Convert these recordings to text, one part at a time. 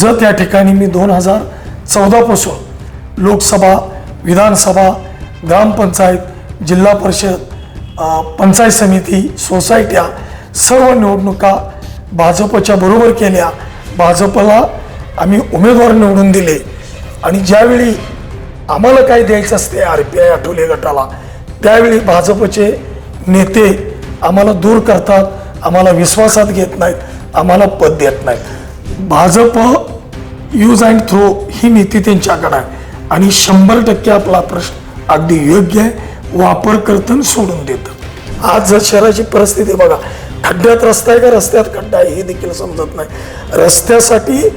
जर त्या ठिकाणी मी दोन हजार चौदापासून लोकसभा विधानसभा ग्रामपंचायत जिल्हा परिषद पंचायत समिती सोसायट्या सर्व निवडणुका भाजपच्या बरोबर केल्या. भाजपला आम्ही उमेदवार निवडून दिले. आणि ज्यावेळी आम्हाला काय द्यायचं असते आर पी आय आठवले गटाला त्यावेळी भाजपचे नेते आम्हाला दूर करतात आम्हाला विश्वासात घेत नाहीत आम्हाला पद देत नाहीत. भाजप यूज अँड थ्रो ही नीती त्यांच्याकडे आहे. आणि शंभर टक्के आपला प्रश्न अगदी योग्य आहे. वापर करतं सोडून देतं. आज जर शहराची परिस्थिती बघा खड्ड्यात रस्ता आहे का? रस्त्यात खड्डा आहे हे देखील समजत नाही. रस्त्यासाठी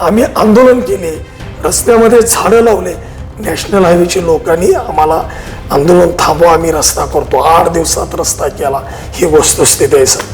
आम्ही आंदोलन केले रस्त्यामध्ये झाडं लावले. नॅशनल हायवेचे लोकांनी आम्हाला आंदोलन थांबवा आम्ही रस्ता करतो. आठ दिवसात रस्ता केला. ही वस्तुस्थिती आहे sir.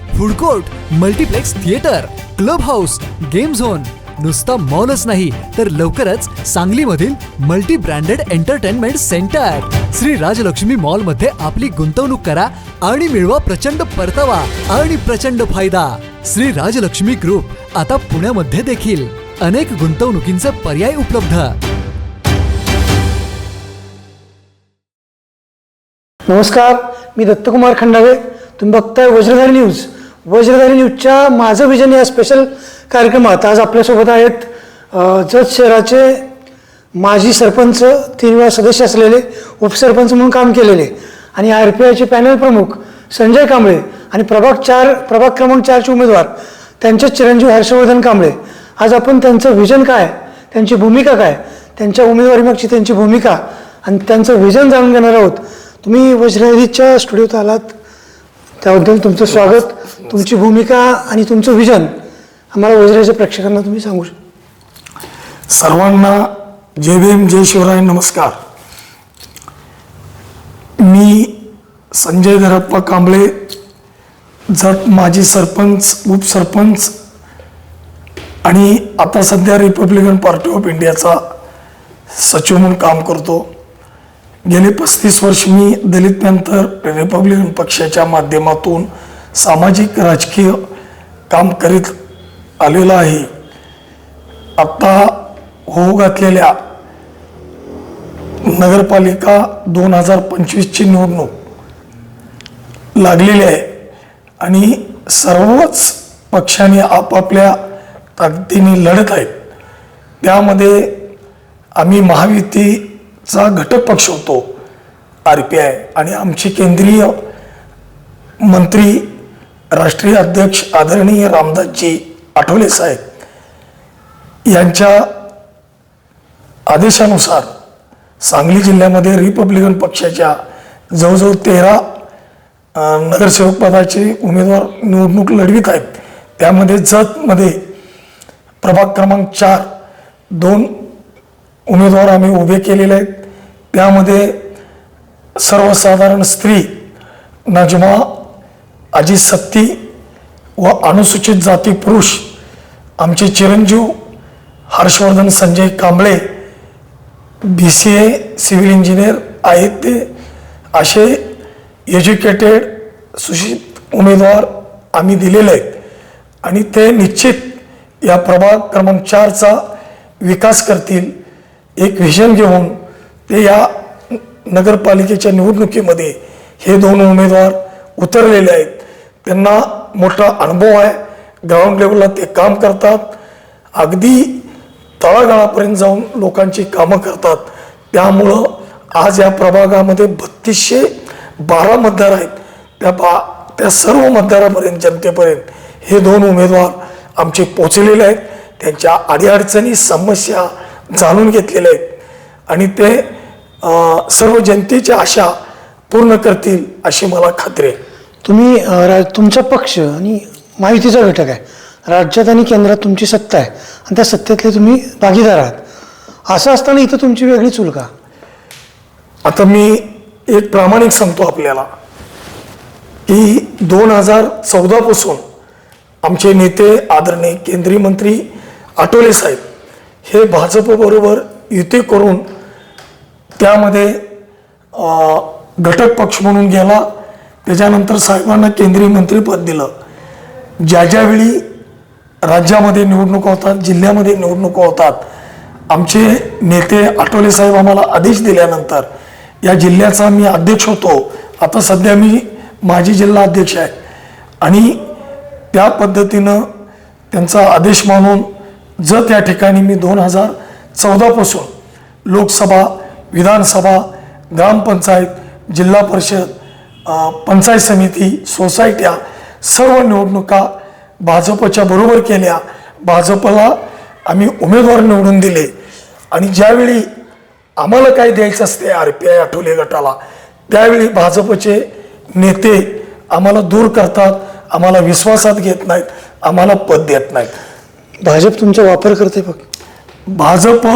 food court multiplex theatre club house game zone. नुसता मॉलच नाही तर लवकरच सांगलीमधील multi branded entertainment centre. Shri Rajlakshmi मॉलमध्ये आपली गुंतवणूक करा आणि मिळवा प्रचंड परतावा आणि प्रचंड फायदा. श्री राजलक्ष्मी ग्रुप आता पुण्यामध्ये देखील. अनेक गुंतवणुकींचे पर्याय उपलब्ध. नमस्कार मी दत्तकुमार खंडावे तुम्ही बघताय वज्रधारी न्यूज. वज्रधारी न्यूजच्या माझं विजन या स्पेशल कार्यक्रमात आज आपल्यासोबत आहेत जत शहराचे माजी सरपंच तीन वेळा सदस्य असलेले उपसरपंच म्हणून काम केलेले आणि आर पी आयचे पॅनल प्रमुख संजय कांबळे आणि प्रभाग चार प्रभाग क्रमांक चारचे उमेदवार त्यांचे चिरंजीव हर्षवर्धन कांबळे. आज आपण त्यांचं विजन काय त्यांची भूमिका काय त्यांच्या उमेदवारीमागची त्यांची भूमिका आणि त्यांचं विजन जाणून घेणार आहोत. तुम्ही वज्रहरीच्या स्टुडिओत आलात त्याबद्दल तुमचं स्वागत. तुमची भूमिका आणि तुमचं विजन आम्हाला वज्राच्या प्रेक्षकांना तुम्ही सांगू शकता. सर्वांना जय भीम जय शिवराय नमस्कार. मी संजय धरप्पा कांबळे जट माजी सरपंच उपसरपंच आणि आता सध्या रिपब्लिकन पार्टी ऑफ इंडियाचा सचिव म्हणून काम करतो. गेले पस्तीस वर्ष मी दलित नंतर रिपब्लिकन पक्षाच्या माध्यमातून सामाजिक राजकीय काम करीत आलेला आहे. आत्ता होऊ घातलेल्या नगरपालिका दोन हजार पंचवीसची निवडणूक लागलेली आहे आणि सर्वच पक्षांनी आपापल्या ताकदीने लढत आहेत. त्यामध्ये आम्ही महायुतीचा घटक पक्ष होतो आर पी आय आणि आमचे केंद्रीय मंत्री राष्ट्रीय अध्यक्ष आदरणीय रामदासजी आठवले साहेब यांच्या आदेशानुसार सांगली जिल्ह्यामध्ये रिपब्लिकन पक्षाच्या जवळजवळ तेरा नगरसेवक पदाचे उमेदवार निवडणूक लढवित आहेत. त्यामध्ये जतमध्ये प्रभाग क्रमांक चार दोन उमेदवार आम्ही उभे केलेले आहेत. त्यामध्ये सर्वसाधारण स्त्री नजमा अजित सत्ती व अनुसूचित जाती पुरुष आमचे चिरंजीव Harshvardhan Sanjay Kamble B C A civil engineer आहेत ते. असे एज्युकेटेड सुशिक्षित उमेदवार आम्ही दिलेले आहेत. आणि ते निश्चित या प्रभाग क्रमांक चारचा विकास करतील एक व्हिजन घेऊन ते या नगरपालिकेच्या निवडणुकीमध्ये हे दोन उमेदवार उतरलेले आहेत. त्यांना मोठा अनुभव आहे. ग्राउंड लेवलला ते काम करतात. अगदी तळागाळापर्यंत जाऊन लोकांची कामं करतात. त्यामुळं आज या प्रभागामध्ये बत्तीसशे बारा मतदार आहेत. त्या बा त्या सर्व मतदारापर्यंत जनतेपर्यंत हे दोन उमेदवार आमचे पोचलेले आहेत. त्यांच्या अडीअडचणी समस्या जाणून घेतलेल्या आहेत. आणि ते सर्व जनतेच्या आशा पूर्ण करतील अशी मला खात्री आहे. तुम्ही अ, रा- तुमचा पक्ष आणि महायुतीचा घटक आहे. राज्यात आणि केंद्रात तुमची सत्ता आहे. आणि त्या सत्तेतले तुम्ही भागीदार आहात. असं असताना इथं तुमची वेगळी चूल का? आता मी एक प्रामाणिक सांगतो आपल्याला की दोन हजार चौदापासून आमचे नेते आदरणीय केंद्रीय मंत्री आठवले साहेब हे भाजपबरोबर युती करून त्यामध्ये अ, घटक पक्ष म्हणून गेला. त्याच्यानंतर साहेबांना केंद्रीय मंत्रीपद दिलं. ज्या ज्यावेळी राज्यामध्ये निवडणुका होतात जिल्ह्यामध्ये निवडणुका होतात आमचे नेते आठवले साहेब आम्हाला आदेश दिल्यानंतर या जिल्ह्याचा मी अध्यक्ष होतो. आता सध्या मी माजी जिल्हा अध्यक्ष आहे. आणि त्या पद्धतीनं त्यांचा आदेश मानून जर त्या ठिकाणी मी दोन हजार चौदापासून लोकसभा विधानसभा ग्रामपंचायत जिल्हा परिषद पंचायत समिती सोसायट्या सर्व निवडणुका भाजपच्या बरोबर केल्या. भाजपला आम्ही उमेदवार निवडून दिले. आणि ज्यावेळी आम्हाला काय द्यायचं असते आर पी आय आठवले गटाला त्यावेळी भाजपचे नेते आम्हाला दूर करतात आम्हाला विश्वासात घेत नाहीत आम्हाला पद देत नाहीत. भाजप तुमचा वापर करते फक्त? भाजप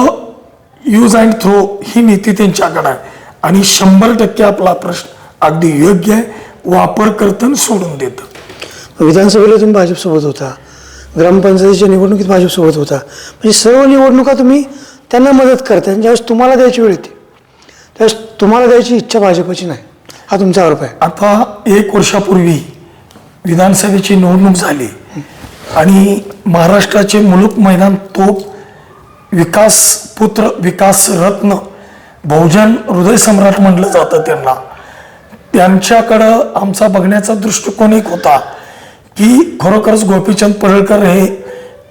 यूज अँड थ्रो ही नीती त्यांच्याकडे आहे. आणि शंभर टक्के आपला प्रश्न अगदी योग्य आहे. वापर करतं आणि सोडून देतं विधानसभेला तुम्ही भाजपसोबत होता. ग्रामपंचायतीच्या निवडणुकीत भाजपसोबत होता. म्हणजे सर्व निवडणुका तुम्ही त्यांना मदत करता आणि ज्यावेळेस तुम्हाला द्यायची वेळ येते त्यावेळेस तुम्हाला द्यायची इच्छा भाजपची नाही. हा तुमचा आरोप आहे. आता एक वर्षापूर्वी विधानसभेची निवडणूक झाली. आणि महाराष्ट्राचे मुलुक मैदान तोप विकास पुत्र विकास रत्न बहुजन हृदय सम्राट म्हटलं जातं त्यांना. त्यांच्याकडं आमचा बघण्याचा दृष्टिकोन एक होता की खरोखरच गोपीचंद पडळकर हे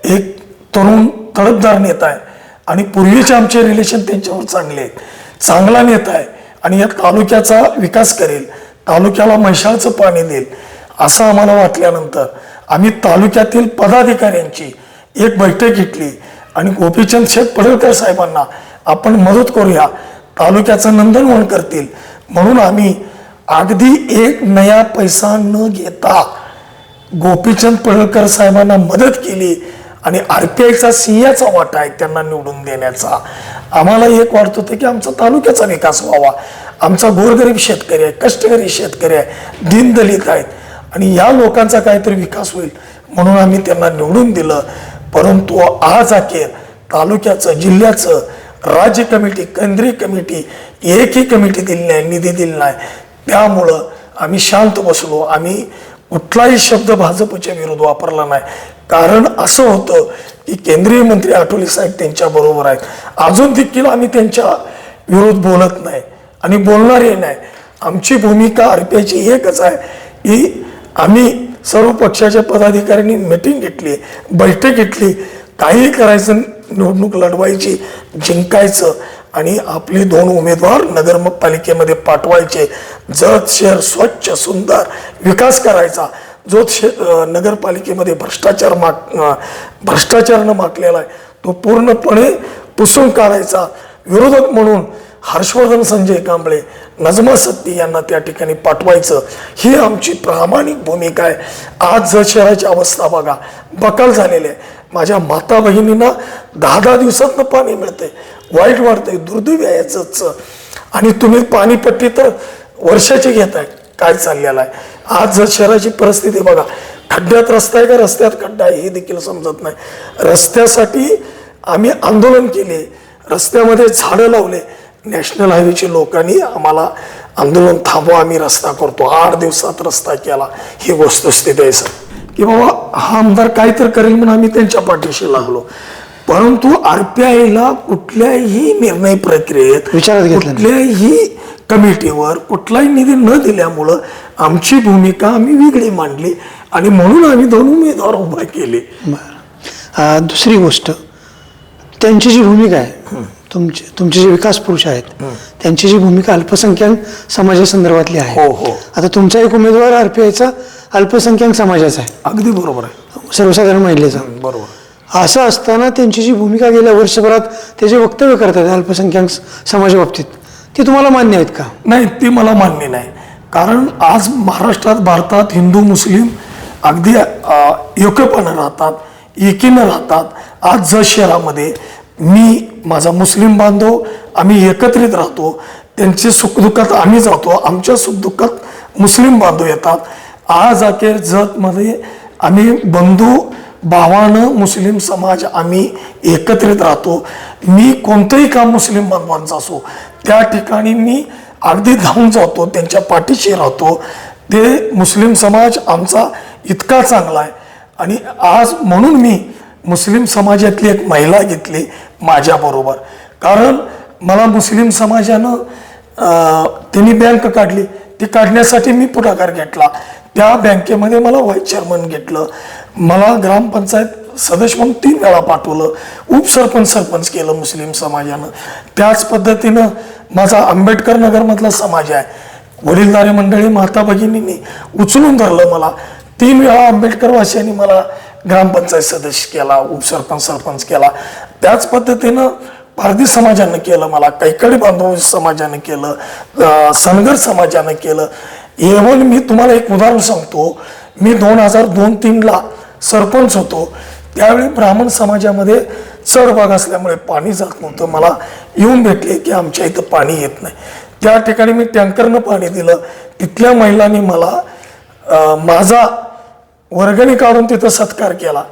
एक तरुण तडपदार नेता आहे. आणि पूर्वीचे आमचे रिलेशन त्यांच्यावर चांगले आहेत. चांगला नेता आहे आणि या तालुक्याचा विकास करेल. तालुक्याला म्हैशाळचं पाणी देईल असं आम्हाला वाटल्यानंतर आम्ही तालुक्यातील पदाधिकाऱ्यांची एक बैठक घेतली. आणि गोपीचंद शेठ पडळकर साहेबांना आपण मदत करूया. तालुक्याचं नंदनवन करतील. म्हणून आम्ही अगदी एक नया पैसा न घेता गोपीचंद पडळकर साहेबांना मदत केली आणि आर पी आयचा सिंहाचा वाटा आहे त्यांना निवडून देण्याचा. आम्हाला एक वाटत होतं की आमचा तालुक्याचा विकास व्हावा. आमचा गोरगरीब शेतकरी आहे कष्टकरी शेतकरी आहे दीनदलित आहेत. आणि या लोकांचा काहीतरी विकास होईल म्हणून आम्ही त्यांना निवडून दिलं. परंतु आज अखेर तालुक्याचं जिल्ह्याचं राज्य कमिटी केंद्रीय कमिटी एकही कमिटी दिली नाही निधी दिली नाही. त्यामुळं आम्ही शांत बसलो. आम्ही कुठलाही शब्द भाजपच्या विरोध वापरला नाही. कारण असं होतं की केंद्रीय मंत्री आठवले साहेब त्यांच्या बरोबर आहेत. अजून देखील आम्ही त्यांच्या विरोध बोलत नाही आणि बोलणारही नाही. आमची भूमिका आरपीआयची एकच आहे की आम्ही सर्व पक्षाच्या पदाधिकाऱ्यांनी मिटिंग घेतली बैठक घेतली. काही करायचं निवडणूक लढवायची जिंकायचं आणि आपले दोन उमेदवार नगरपालिकेमध्ये पाठवायचे. जत शहर स्वच्छ सुंदर विकास करायचा. जो शे नगरपालिकेमध्ये भ्रष्टाचार माग भ्रष्टाचारनं माकलेला आहे. तो पूर्णपणे पुसून काढायचा. विरोधक म्हणून हर्षवर्धन संजय कांबळे नजमा सत्ती यांना त्या ठिकाणी पाठवायचं. ही आमची प्रामाणिक भूमिका आहे. आज जर शहराची अवस्था बघा. बकाल झालेली आहे. माझ्या माता बहिणींना दहा दहा दिवसातनं पाणी मिळते वाईट वाटतंय दुर्दैवी आहे याचंच. आणि तुम्ही पाणीपट्टी तर वर्षाची घेताय. काय चाललेलं आहे? आज जर शहराची परिस्थिती बघा. खड्ड्यात रस्ता आहे का? रस्त्यात खड्डा आहे. हे देखील समजत नाही. रस्त्यासाठी आम्ही आंदोलन केले. रस्त्यामध्ये झाडं लावले. नॅशनल हायवेच्या लोकांनी आम्हाला आंदोलन थांबवा. आम्ही रस्ता करतो. आठ दिवसात रस्ता केला. ही वस्तुस्थिती आहे सर. की बाबा हा आमदार काय तर करेल म्हणून आम्ही त्यांच्या पाठीशी लागलो. परंतु आरपीआयला कुठल्याही निर्णय प्रक्रियेत विचारात घेतलं नाही. कुठल्याही कमिटीवर कुठलाही निधी न दिल्यामुळं आमची भूमिका आम्ही वेगळी मांडली आणि म्हणून आम्ही दोन उमेदवार उभा केले. बरं. अं, दुसरी गोष्ट त्यांची जी भूमिका आहे तुमचे तुमचे जे विकास पुरुष आहेत त्यांची जी भूमिका अल्पसंख्याक समाजासंदर्भातली आहे हो, हो. आता तुमचा एक उमेदवार आरपीआयचा अल्पसंख्याक समाजाचा आहे. अगदी बरोबर आहे. सर्वसाधारण महिलेचा. बरोबर असं असताना त्यांची जी भूमिका गेल्या वर्षभरात ते जे वक्तव्य करतात अल्पसंख्याक समाजाबाबतीत ती तुम्हाला मान्य आहेत का? नाही ती मला मान्य नाही. कारण आज महाराष्ट्रात भारतात हिंदू मुस्लिम अगदी योग्यपणे राहतात एकीनं राहतात. आज जत शहरामध्ये मी माझा मुस्लिम बांधव आम्ही एकत्रित राहतो. त्यांचे सुखदुःखात आम्ही जातो. आमच्या सुखदुःखात मुस्लिम बांधव येतात. आज अखेर जतमध्ये आम्ही बंधू भावानं मुस्लिम समाज आम्ही एकत्रित राहतो. मी कोणतंही काम मुस्लिम बांधवांचं असो त्या ठिकाणी मी अगदी धावून जातो त्यांच्या पाठीशी राहतो. ते मुस्लिम समाज आमचा इतका चांगला आहे. आणि आज म्हणून मी मुस्लिम समाजातली एक महिला घेतली माझ्याबरोबर कारण मला मुस्लिम समाजानं त्यांनी बँक काढली. ती काढण्यासाठी मी पुढाकार घेतला. त्या बँकेमध्ये मला व्हाईस चेअरमन घेतलं. मला ग्रामपंचायत सदस्य म्हणून तीन वेळा पाठवलं. उपसरपंच सरपंच केलं मुस्लिम समाजानं. त्याच पद्धतीनं माझा आंबेडकर नगरमधला समाज आहे. वडीलधारे मंडळी माता भगिनींनी उचलून धरलं मला. तीन वेळा आंबेडकर वासियांनी मला ग्रामपंचायत सदस्य केला उपसरपंच सरपंच केला. त्याच पद्धतीनं भारतीय समाजानं केलं मला कैकडी बांधव समाजानं केलं सनगर समाजानं केलं. एवन मी तुम्हाला एक उदाहरण सांगतो. मी दोन हजार दोन तीनला सरपंच होतो. त्यावेळी ब्राह्मण समाजामध्ये चढ भाग असल्यामुळे पाणी जात नव्हतं. मला येऊन भेटले की आमच्या इथं पाणी येत नाही. त्या ठिकाणी मी टँकरनं पाणी दिलं. तिथल्या महिलांनी मला माझा वर्गणी काढून तिथं सत्कार केला.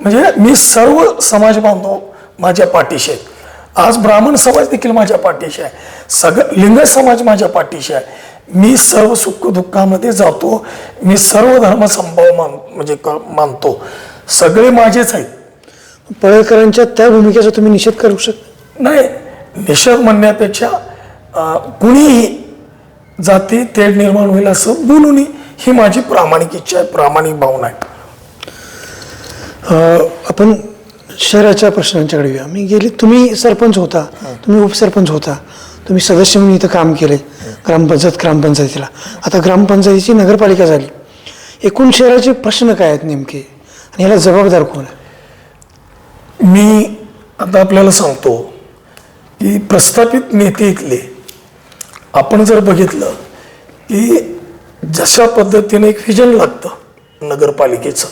म्हणजे मी सर्व समाज बांधव माझ्या पाठीशी आहेत आज ब्राह्मण समाज देखील माझ्या पाठीशी आहे. सगळं लिंग समाज माझ्या पाठीशी आहे. मी सर्व सुख दुःखामध्ये जातो मी सर्व धर्म संभव मान म्हणजे मानतो. सगळे माझेच आहेत. पळेकरांच्या त्या भूमिकेचा तुम्ही निषेध करू शकता? नाही निषेध म्हणण्यापेक्षा कुणीही जाती तेढ निर्माण होईल असं बोलूनही ही माझी प्रामाणिक इच्छा आहे प्रामाणिक भावना आहे. आपण शहराच्या प्रश्नांच्याकडे येऊया. मी गेली तुम्ही सरपंच होता तुम्ही उपसरपंच होता तुम्ही सदस्य म्हणून इथं काम केले. ग्रामपंचायत ग्रामपंचायतीला. आता ग्रामपंचायतीची नगरपालिका झाली. एकूण शहराचे प्रश्न काय आहेत नेमके? आणि याला जबाबदार कोण आहे? मी आता आपल्याला सांगतो की प्रस्थापित नेते इथले आपण जर बघितलं की जशा पद्धतीने एक व्हिजन लागतं नगरपालिकेचं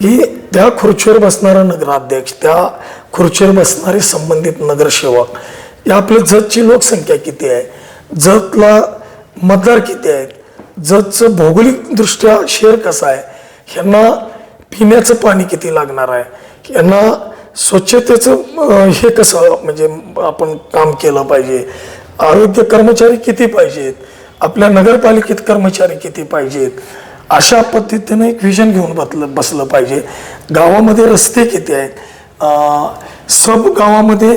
की त्या खुर्चीवर बसणारा नगराध्यक्ष त्या खुर्चीवर बसणारे संबंधित नगरसेवक या आपल्या जतची लोकसंख्या किती आहे? जतला मतदार किती आहेत? जतचं भौगोलिकदृष्ट्या शेअर कसा आहे? ह्यांना पिण्याचं पाणी किती लागणार आहे? यांना स्वच्छतेचं हे कसं म्हणजे आपण काम केलं पाहिजे? आरोग्य कर्मचारी किती पाहिजेत? आपल्या नगरपालिकेत कर्मचारी किती पाहिजेत? अशा पद्धतीनं एक व्हिजन घेऊन बसलं बसलं पाहिजे. गावामध्ये रस्ते किती आहेत? सब गावामध्ये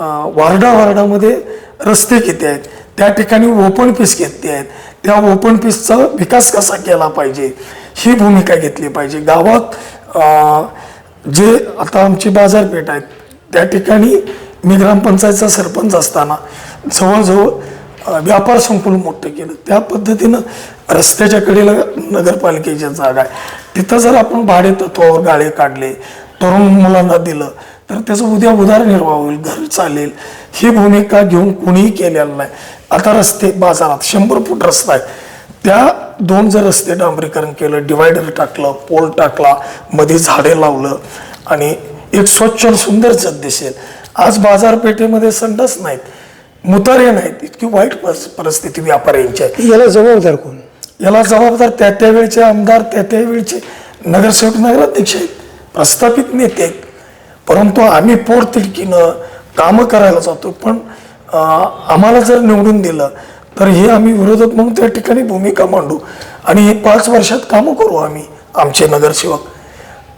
वार्डा वार्डामध्ये रस्ते किती आहेत? त्या ठिकाणी ओपन पीस किती आहेत? त्या ओपन पीसचा विकास कसा केला पाहिजे? ही भूमिका घेतली पाहिजे. गावात जे आता आमची बाजारपेठ आहेत त्या ठिकाणी मी ग्रामपंचायतचा सरपंच असताना जवळजवळ व्यापार संकुल मोठं केलं. त्या पद्धतीनं रस्त्याच्या कडेला नगरपालिकेच्या जागा आहे. तिथं जर आपण भाडे तत्वावर गाळे काढले तरुण मुलांना दिलं तर त्याचं उद्या उदारनिर्वाह होईल घर चालेल. ही भूमिका घेऊन कुणीही केलेलं नाही. आता रस्ते बाजारात शंभर फूट रस्ता आहे. त्या दोन जर रस्ते डांबरीकरण केलं डिवायडर टाकलं पोल टाकला मध्ये झाडे लावलं आणि एक स्वच्छ आणि सुंदर जग दिसेल. आज बाजारपेठेमध्ये संडास नाहीत मुतारे नाहीत इतकी वाईट परिस- परिस्थिती व्यापाऱ्यांची आहे. याला जबाबदार कोण? याला जबाबदार त्या त्यावेळचे आमदार त्या त्यावेळचे नगरसेवक नगराध्यक्ष आहेत प्रस्थापित नेते आहेत. परंतु आम्ही पोटतिडकीनं कामं करायला जातो पण आम्हाला जर निवडून दिलं तर हे आम्ही विरोधक म्हणून त्या ठिकाणी भूमिका मांडू. आणि हे पाच वर्षात कामं करू आम्ही आमचे नगरसेवक.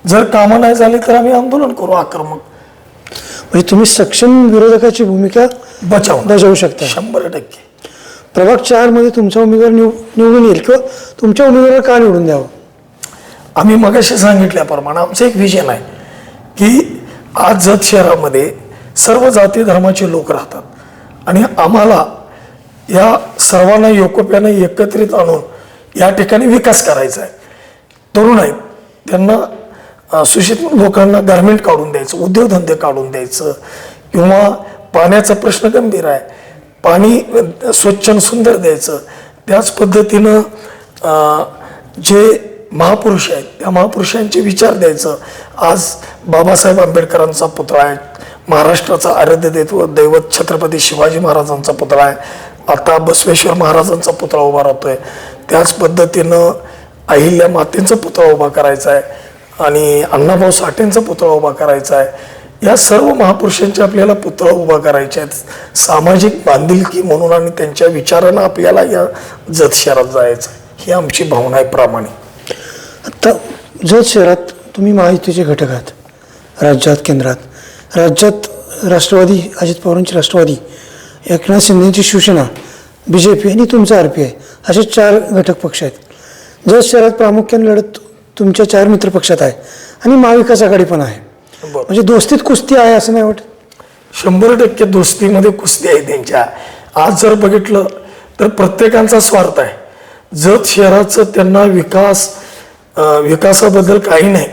जर कामं नाही झाले तर आम्ही आंदोलन करू आक्रमक. म्हणजे तुम्ही सक्षम विरोधकाची भूमिका बचाव बजावू शकता. शंभर टक्के. प्रभाग चारमध्ये तुमचा उमेदवार निव निवडून येईल किंवा तुमच्या उमेदवाराला का निवडून द्यावं? आम्ही मगाशी सांगितल्याप्रमाणे आमचं एक विजन आहे की आज जत शहरामध्ये सर्व जाती धर्माचे लोक राहतात. आणि आम्हाला या सर्वांना योकोप्यानं एकत्रित आणून या ठिकाणी विकास करायचा आहे. तरुण आहेत. त्यांना अं, सुशिक्षित लोकांना गारमेंट काढून द्यायचं उद्योगधंदे काढून द्यायचं किंवा पाण्याचा प्रश्न गंभीर आहे. पाणी स्वच्छ आणि सुंदर द्यायचं. त्याच पद्धतीनं जे महापुरुष आहेत. त्या महापुरुषांचे विचार द्यायचं. आज बाबासाहेब आंबेडकरांचा पुतळा आहे. महाराष्ट्राचा आराध्य दैव दैवत छत्रपती शिवाजी महाराजांचा पुतळा आहे. आता बसवेश्वर महाराजांचा पुतळा उभा राहतोय. त्याच पद्धतीनं अहिल्या मातेंचा पुतळा उभा करायचा आहे. आणि अण्णाभाऊ साठेंचा पुतळा उभा करायचा आहे. या सर्व महापुरुषांचे आपल्याला पुतळा उभा करायचे आहेत. सामाजिक बांधिलकी म्हणून आणि त्यांच्या विचारानं आपल्याला या जत शहरात जायचं आहे. ही आमची भावना आहे प्रामाणिक. आत्ता जत शहरात तुम्ही महायुतीचे घटक आहात. राज्यात केंद्रात. राज्यात राष्ट्रवादी अजित पवारांची Rashtrawadi Eknath शिंदेची Shiv Sena B J P आणि तुमचा आर पी आय असे चार घटक पक्ष आहेत. जत शहरात प्रामुख्याने लढत तुमच्या चार मित्र पक्षात आहे आणि महाविकास आघाडी पण आहे. म्हणजे दोस्तीत कुस्ती आहे असं नाही वाटत? शंभर टक्के दोस्तीमध्ये कुस्ती आहे त्यांच्या. आज जर बघितलं तर प्रत्येकांचा स्वार्थ आहे. जत शहराचं त्यांना विकास विकासाबद्दल काही नाही.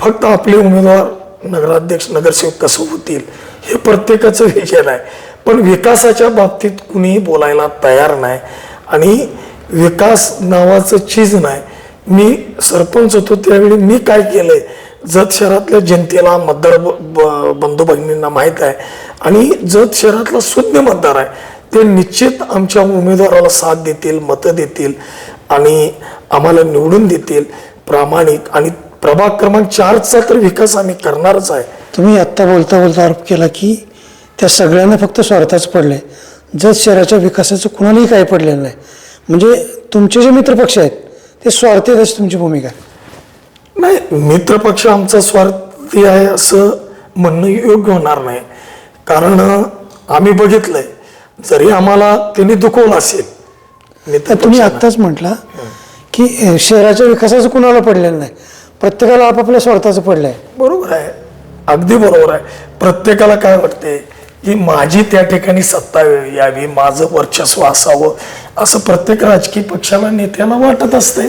फक्त आपले उमेदवार नगराध्यक्ष नगरसेवक कसं होतील हे प्रत्येकाचं विजन आहे. पण विकासाच्या बाबतीत कुणीही बोलायला तयार नाही आणि विकास नावाचं चीज नाही. मी सरपंच होतो त्यावेळी मी काय केलंय? जत शहरातल्या जनतेला मतदार ब- ब- बंधू भगिनींना माहीत आहे आणि जत शहरातला शून्य मतदार आहे. ते निश्चित आमच्या उमेदवाराला साथ देतील मतं देतील आणि आम्हाला निवडून देतील. प्रामाणिक आणि प्रभाग क्रमांक चारचा तर विकास आम्ही करणारच आहे. तुम्ही आत्ता बोलता बोलता आरोप केला की त्या सगळ्यांना फक्त स्वार्थाच पडले जत शहराच्या विकासाचं कुणालाही काही पडलेलं नाही. म्हणजे तुमचे जे मित्रपक्ष आहेत ते स्वार्थी आहेत अशी तुमची भूमिका आहे. नाही मित्रपक्ष आमचा स्वार्थी आहे असं म्हणणं योग्य होणार नाही. कारण आम्ही बघितलंय जरी आम्हाला त्यांनी दुखवलं असेल तर तुम्ही. आत्ताच म्हटला की शहराच्या विकासाचं कुणाला पडलेलं नाही? प्रत्येकाला आपापल्या स्वार्थाचं पडलं आहे बरोबर आहे. अगदी बरोबर आहे. प्रत्येकाला काय वाटते की माझी त्या ठिकाणी सत्ता यावी माझं वर्चस्व असावं असं प्रत्येक राजकीय पक्षाला नेत्याला वाटत असते.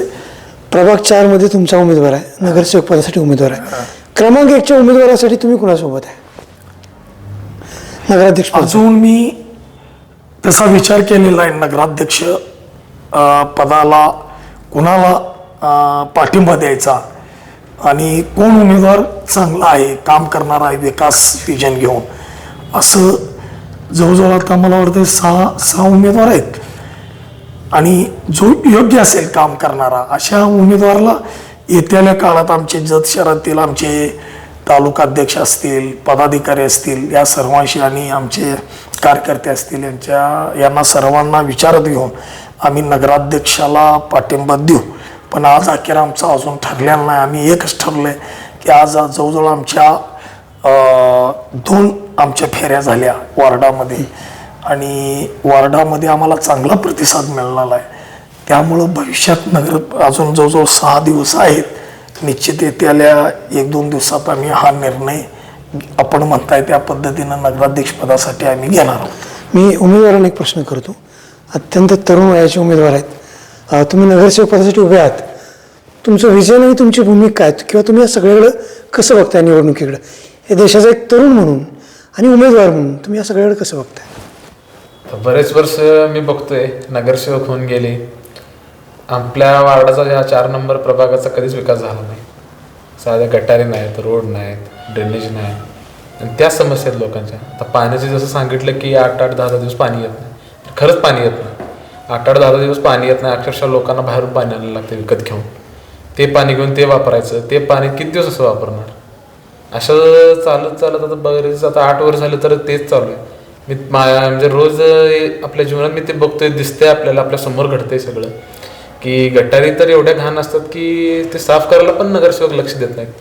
प्रभाग चारमध्ये तुमचा उमेदवार आहे. नगरसेवक पदासाठी उमेदवार आहे. क्रमांक एकच्या उमेदवारासाठी तुम्ही कुणासोबत आहे? नगराध्यक्ष. अजून मी तसा विचार केलेला आहे. नगराध्यक्ष पदाला कुणाला पाठिंबा द्यायचा? आणि कोण उमेदवार चांगला आहे काम करणारा आहे विकास विजन घेऊन? असं जवळजवळ आता मला वाटतं सहा सहा उमेदवार आहेत. आणि जो योग्य असेल काम करणारा अशा उमेदवाराला येत्याल्या काळात आमचे जत शहरातील आमचे तालुका अध्यक्ष असतील पदाधिकारी असतील या सर्वांशी आणि आमचे कार्यकर्ते असतील यांच्या यांना सर्वांना विचारात घेऊन आम्ही नगराध्यक्षाला पाठिंबा देऊ. पण आज अखेर आमचं अजून ठरलेलं नाही. आम्ही एकच ठरलं आहे की आज जवळजवळ आमच्या दोन आमच्या फेऱ्या झाल्या वार्डामध्ये. आणि वार्डामध्ये आम्हाला चांगला प्रतिसाद मिळाला आहे. त्यामुळं भविष्यात नगर अजून जवळजवळ सहा दिवस आहेत. निश्चित येत्याल्या एक दोन दिवसात आम्ही हा निर्णय आपण म्हणताय त्या पद्धतीनं नगराध्यक्षपदासाठी आम्ही घेणार आहोत. मी उमेदवारांना एक प्रश्न करतो. अत्यंत तरुण वयाचे उमेदवार आहेत. तुम्ही नगरसेवक पदासाठी उभे आहात. तुमचं विजन आणि तुमची भूमिका आहेत किंवा तुम्ही या सगळ्याकडं कसं बघताय निवडणुकीकडं? हे देशाचा एक तरुण म्हणून आणि उमेदवार म्हणून तुम्ही या सगळ्याकडे कसं बघताय? बरेच वर्ष मी बघतोय नगरसेवक होऊन गेले. आपल्या वार्डाचा ह्या चार नंबर प्रभागाचा कधीच विकास झाला नाही. साध्या गटारी नाहीत रोड नाहीत ड्रेनेज नाही. आणि त्याच समस्या आहेत लोकांच्या. आता पाण्याचे जसं सांगितलं की आठ आठ दहा दहा दिवस पाणी येत नाही. खरंच पाणी येत नाही. आठ आठ दहा दिवस पाणी येत नाही. अक्षरशः लोकांना बाहेरून पाणी आणायला लागतं विकत घेऊन. ते पाणी घेऊन ते वापरायचं. ते पाणी किती दिवस असं वापरणार? असं चालत चालत आता बरेच आता आठ वर्ष झाले तर तेच चालू आहे. मी मा- म्हणजे रोज आपल्या जीवनात मी ते बघतोय दिसतंय आपल्याला आपल्यासमोर घडतंय सगळं. की गटारी तर एवढ्या घाण असतात की ते साफ करायला पण नगरसेवक लक्ष देत नाहीत.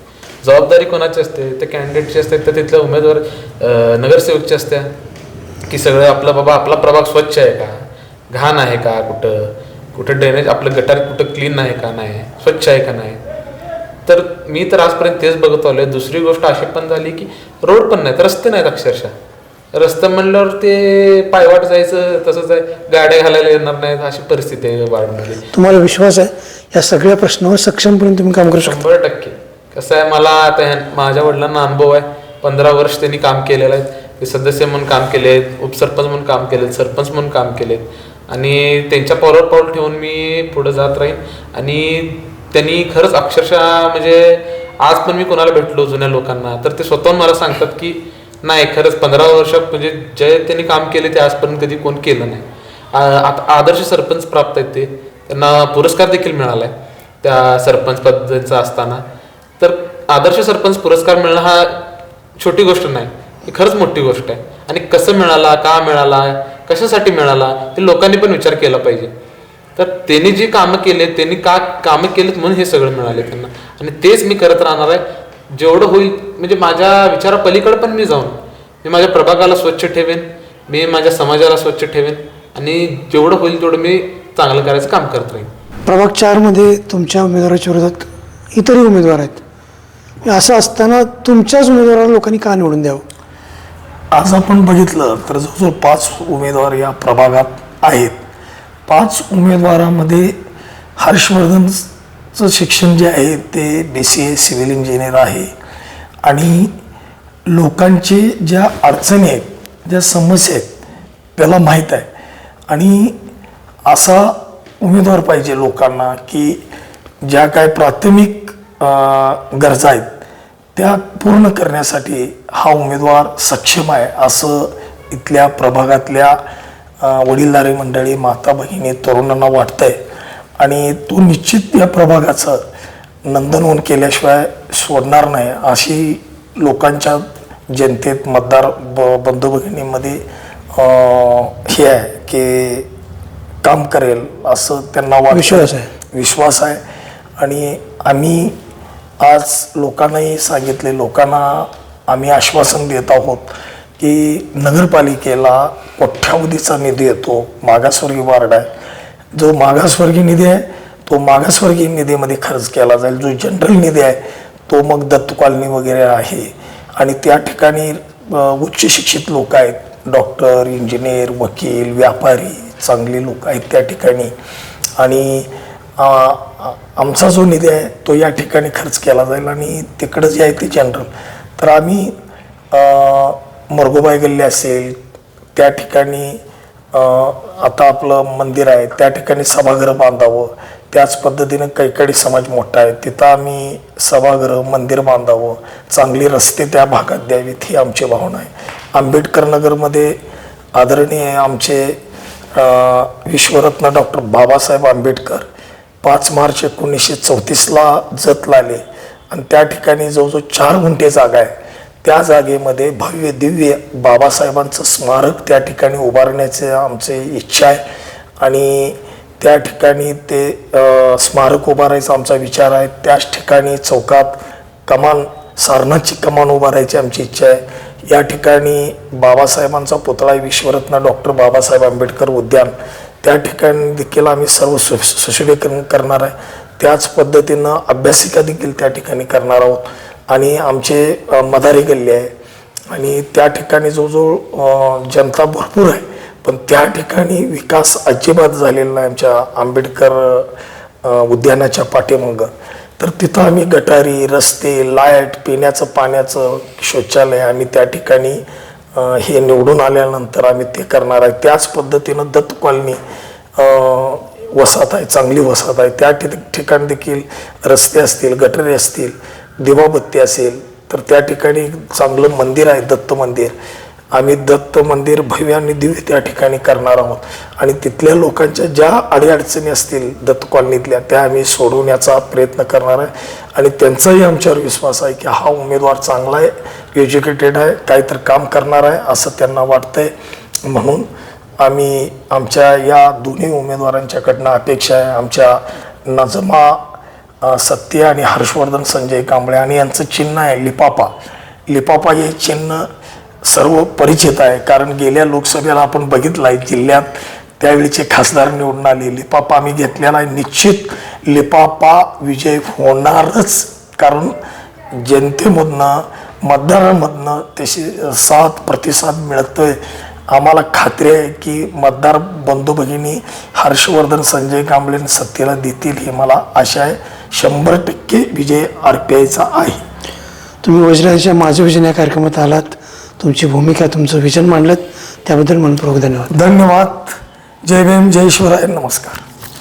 जबाबदारी कोणाची असते? ते कॅन्डिडेटची असते तर तिथल्या उमेदवार नगरसेवकची असते की सगळं आपलं बाबा आपला प्रभाग स्वच्छ आहे का? घाण आहे का कुठं? कुठं ड्रेनेज आपलं गटार कुठं क्लीन आहे का नाही? स्वच्छ आहे का नाही? तर मी तर आजपर्यंत तेच बघत आलोय. दुसरी गोष्ट अशी पण झाली की रोड पण नाहीत रस्ते नाहीत अक्षरशः. रस्ते म्हणल्यावर ते पायवाट जायचं तसंच आहे. गाड्या घालायला येणार नाहीत अशी परिस्थिती आहे वार्डमध्ये तुम्हाला विश्वास आहे? या सगळ्या प्रश्नावर सक्षमपणे तुम्ही काम करू शकता. शंभर टक्के. कसं आहे मला आता माझ्या वडिलांना अनुभव आहे. पंधरा वर्ष त्यांनी काम केलेलं आहे. ते सदस्य म्हणून काम केले आहेत उपसरपंच म्हणून काम केलेत सरपंच म्हणून काम केलेत. आणि त्यांच्या पावलावर पाऊल ठेवून मी पुढे जात राहीन. आणि त्यांनी खरंच अक्षरशः म्हणजे आज पण मी कोणाला भेटलो जुन्या लोकांना तर ते स्वतःहून मला सांगतात की नाही खरंच पंधरा वर्ष म्हणजे जे त्यांनी काम केले ते आजपर्यंत कधी कोण केलं नाही. आता आदर्श सरपंच प्राप्त आहेत ते. त्यांना पुरस्कार देखील मिळाला आहे त्या सरपंच पद्धतीचा असताना. तर आदर्श सरपंच पुरस्कार मिळणं हा छोटी गोष्ट नाही. ही खरंच मोठी गोष्ट आहे. आणि कसं मिळाला का मिळाला कशासाठी मिळाला हे लोकांनी पण विचार केला पाहिजे. तर त्यांनी जी कामं केले त्यांनी का कामं केलेत म्हणून हे सगळं मिळाले त्यांना. आणि तेच मी करत राहणार आहे. जेवढं होईल म्हणजे माझ्या विचारापलीकडे पण मी जाऊन मी माझ्या प्रभागाला स्वच्छ ठेवेन मी माझ्या समाजाला स्वच्छ ठेवेन आणि जेवढं होईल तेवढं मी चांगलं करायचं काम करत राहीन. प्रभाग चारमध्ये तुमच्या उमेदवाराच्या विरोधात इतरही उमेदवार आहेत. असं असताना तुमच्याच उमेदवाराला लोकांनी का निवडून द्यावं? आज आपण बघितलं तर जवळजवळ पाच उमेदवार या प्रभागात आहेत. पाच उमेदवारामध्ये हर्षवर्धनचं शिक्षण जे आहे ते B C A civil engineer आहे. आणि लोकांचे ज्या अडचणी आहेत ज्या समस्या आहेत त्याला माहीत आहे. आणि असा उमेदवार पाहिजे लोकांना की ज्या काय प्राथमिक गरजा आहेत त्या पूर्ण करण्यासाठी हा उमेदवार सक्षम आहे असं इथल्या प्रभागातल्या वडीलधारी मंडळी माता भगिनी तरुणांना वाटतंय आणि तो निश्चित या प्रभागाचं नंदनवन केल्याशिवाय सोडणार नाही अशी लोकांच्या जनतेत मतदार ब बंधू भगिनीमध्ये हे आहे की काम करेल असं त्यांना. विश्वास आहे. विश्वास आहे आणि आम्ही आज लोकांनाही सांगितले लोकांना आम्ही आश्वासन देत आहोत की नगरपालिकेला कोठ्यावधीचा निधी येतो मागासवर्गीय वार्ड आहे. जो मागासवर्गीय निधी आहे तो मागासवर्गीय निधीमध्ये खर्च केला जाईल. जो जनरल निधी आहे तो मग दत्त कॉलनी वगैरे आहे. आणि त्या ठिकाणी उच्च शिक्षित लोक आहेत. डॉक्टर इंजिनियर वकील व्यापारी चांगली लोक आहेत त्या ठिकाणी. आणि आमचा जो निधी आहे तो या ठिकाणी खर्च केला जाईल आणि तिकडं जे आहे ते जनरल तर आम्ही मरगोबाई गल्ली असेल त्या ठिकाणी आता आपलं मंदिर आहे त्या ठिकाणी सभागृह बांधावं. त्याच पद्धतीनं कैकाडी समाज मोठा आहे तिथं आम्ही सभागृह मंदिर बांधावं. चांगली रस्ते त्या भागात द्यावीत ही आमची भावना आहे. आंबेडकर नगरमध्ये आदरणीय आमचे विश्वरत्न डॉक्टर बाबासाहेब आंबेडकर पाच मार्च एकोणीसशे चौतीसला जतला आले. आणि त्या ठिकाणी जवळजवळ चार गुंठे जागा आहे. त्या जागेमध्ये भव्य दिव्य बाबासाहेबांचं स्मारक त्या ठिकाणी उभारण्याचे आमचे इच्छा आहे. आणि त्या ठिकाणी ते स्मारक उभारायचा आमचा विचार आहे. त्याच ठिकाणी चौकात कमान सारनाथची कमान उभारायची आमची इच्छा आहे. या ठिकाणी बाबासाहेबांचा पुतळा आहे, विश्वरत्न डॉक्टर बाबासाहेब आंबेडकर उद्यान त्या ठिकाणी देखील आम्ही सर्व सु सुशोभीकरण करणार आहे. त्याच पद्धतीनं अभ्यासिका देखील त्या ठिकाणी करणार आहोत. आणि आमचे मदारी गल्ली आहे. आणि त्या ठिकाणी जवळजवळ जनता भरपूर आहे. पण त्या ठिकाणी विकास अजिबात झालेला नाही आमच्या आंबेडकर उद्यानाच्या पाठीमागं. तर तिथं आम्ही गटारी रस्ते लाइट पिण्याचं पाण्याचं शौचालय आम्ही त्या ठिकाणी हे निवडून आल्यानंतर आम्ही ते करणार आहे. त्याच पद्धतीनं दत्त कॉलनी वसाहत आहे चांगली वसाहत आहे. त्या ठि- ठिकाणी देखील रस्ते असतील गटरे असतील दिवाबत्ती असेल तर त्या ठिकाणी चांगलं मंदिर आहे दत्त मंदिर. आम्ही दत्त मंदिर भव्य आणि दिव्य त्या ठिकाणी करणार आहोत. आणि तिथल्या लोकांच्या ज्या अडीअडचणी असतील दत्त कॉलनीतल्या त्या आम्ही सोडवण्याचा प्रयत्न करणार आहे. आणि त्यांचाही आमच्यावर विश्वास आहे की हा उमेदवार चांगला आहे एज्युकेटेड आहे काहीतरी काम करणार आहे असं त्यांना वाटतंय. म्हणून आम्ही आमच्या या दोन्ही उमेदवारांच्याकडनं अपेक्षा आहे. आमच्या नजमा सत्य आणि हर्षवर्धन संजय कांबळे आणि यांचं चिन्ह आहे लिपापा. लिपापा हे चिन्ह सर्व परिचित आहे. कारण गेल्या लोकसभेला आपण बघितलं आहे जिल्ह्यात त्यावेळीचे खासदार निवडून आले लिपापा आम्ही घेतलेला आहे निश्चित लिपापा विजय होणारच. कारण जनतेमधनं मतदारांमधनं तशी साथ प्रतिसाद मिळतोय. आम्हाला खात्री आहे की मतदार बंधू भगिनी हर्षवर्धन संजय कांबळे सत्तेला देतील हे मला आशा आहे. शंभर टक्के विजय आर पी आयचा आहे. तुम्ही वज्राच्या माझ्या विजन या कार्यक्रमात आलात. तुमची भूमिका तुमचं विजन मांडलं. त्याबद्दल मनपूर्वक धन्यवाद. धन्यवाद. जय भीम जय शिवराय. नमस्कार.